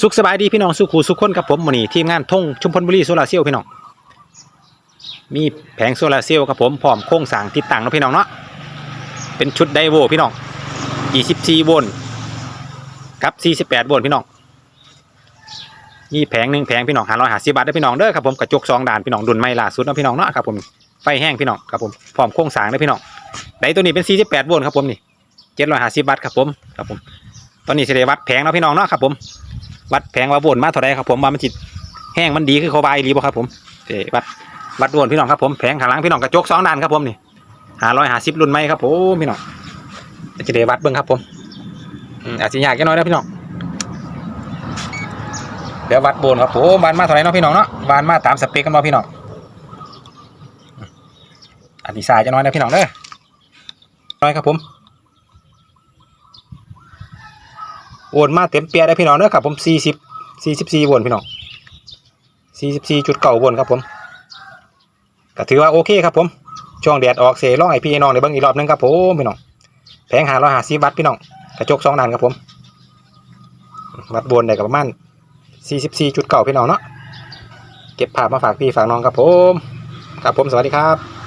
สุขสบายดีพี่น้องสุขูสุขคนกับผมมื้อนี้ทีมงานทงชุมพลบุรีโซลาร์เซลล์พี่น้องมีแผงโซลาร์เซลล์กับผมพร้อมโครงสางติดตั้งนะพี่น้องเนาะเป็นชุดไดโวพี่น้อง24โวลต์กับ48โวลต์พี่น้องมีแผงหนึ่งแผงพี่น้อง550บาทเด้พี่น้องเด้อครับผมกระจกสองด่านพี่น้องดุนใหม่ล่าสุดนะพี่น้องเนาะครับผมไฟแห้งพี่น้องครับผมพร้อมโครงสางเด้พี่น้องไดตัวนี้เป็น48โวลต์ครับผมนี่750บาทครับผมครับผมตอนนี้สิได้วัดแผงเนาะพี่น้องเนาะครับผม วัดแผงว่าโวนมาเท่าไรครับผมว่ามันจิตแห้งมันดีคือเขาบายรีบ่ครับผมเอวัดวัดโวนพี่น้องครับผมแผงข้างหลังพี่น้องกระจกสองด้านครับผมนี่หาร้อยหาสิบรุ่นใหมครับผมพี่น้องจะได้วัดเบิ้งครับผมอืมอาจจะยากแค่น้อยนะพี่น้องเดี๋ยววัดโบนครับผมบานมาเท่าไรเนาะพี่น้องเนาะบานมาตามสเปคกันเนาะพี่น้องอันนี้สายจะน้อยนะพี่น้องเด้อน้อยครับผม โอนมาเต็มเปียได้พี่น้องเด้อครับผมสี่สิบสี่สิบสี่โวลต์พี่น้องสี่สิบสี่จุดเก้าโวลต์ครับผมก็ถือว่าโอเคครับผมช่วงแดดออกเสร้องไอพี่น้องในเบิ้งอีกรอบหนึงครับผมพี่น้องแผงหาร้อยหาสิบวัตพี่น้องกระจกสองด้านครับผมวัดบนได้กับประมาณสี่สิบสี่จุดเก้าพี่น้องเนาะเก็บภาพมาฝากพี่ฝากน้องครับผมครับผมสวัสดีครับ